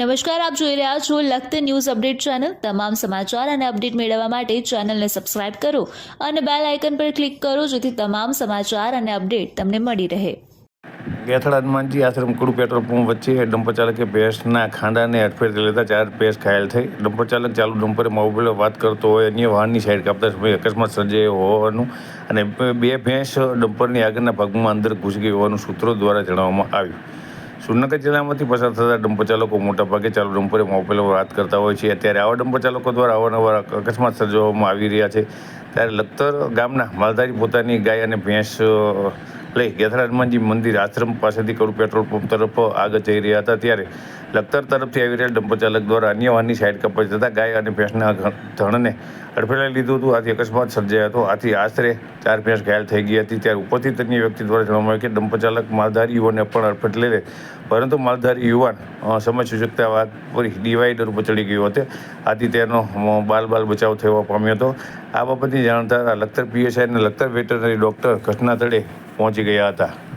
નમસ્કાર, આપ જોઈ રહ્યા છો લખત ન્યૂઝ અપડેટ ચેનલ. તમામ સમાચાર અને અપડેટ મેળવવા માટે ચેનલને સબસ્ક્રાઇબ કરો અને બેલ આઇકન પર ક્લિક કરો જેથી તમામ સમાચાર અને અપડેટ તમને મળી રહે. ગેથડા હનુમાનજી આશ્રમ કુડુ પેટ્રોલ પંપ વચ્ચે ડમ્પર ચાલકે ભેંસના ખાંડાને અડફેટે લેતા ચાર ભેંસ ઘાયલ થઈ. ડમ્પર ચાલક ચાલુ ડમ્પરે મોબાઈલ વાત કરતો હોય, અન્ય વાહનની સાઈડ કાપતા સમયે અકસ્માત સર્જાયો હોવાનું અને બે ભેંસ ડમ્પરની આગળના ભાગમાં અંદર ઘૂસી ગઈ હોવાનું સૂત્રો દ્વારા જણાવવામાં આવ્યું. સુરનગર જિલ્લામાંથી પસાર થતા ડમ્પર ચાલકો મોટાભાગે ચાલુ ડમ્પરે મોબાઈલ પર વાત કરતા હોય છે. ત્યારે આવા ડમ્પર ચાલકો દ્વારા અવારનવાર અકસ્માત સર્જવામાં આવી રહ્યા છે. ત્યારે લખતર ગામના માલધારી પોતાની ગાય અને ભેંસ લઈ ગેથરા મંદિર આશ્રમ પાસેથી કડુ પેટ્રોલ પંપ તરફ આગળ જઈ રહ્યા હતા ત્યારે લખતર તરફથી આવી રહેલ ડમ્પર ચાલક દ્વારા અન્ય વાહનની સાઈડ કપાઈ જતાં ગાય અને ભેંસના ધણને અડફેલાઈ લીધું હતું. આથી અકસ્માત સર્જાયો હતો. આથી આશરે ચાર ભેંસ ઘાયલ થઈ ગઈ હતી. ત્યારે ઉપરથી અન્ય વ્યક્તિ દ્વારા જણાવવામાં આવ્યું કે ડમ્પર ચાલક માલધારી યુવાનને પણ અડફેટ લઈ લે. પરંતુ માલધારી યુવાન સમય સૂચકતા વાત પૂરી ડિવાઈડર ઉપર ચડી ગયો હતો. આથી તેનો બાલ બાલ બચાવ થવા પામ્યો હતો. આ બાબતની જાણતા લખતર પીએસઆઈ અને લખતર વેટરનરી ડૉક્ટર ઘટના સ્થળે પહોંચી ગયા હતા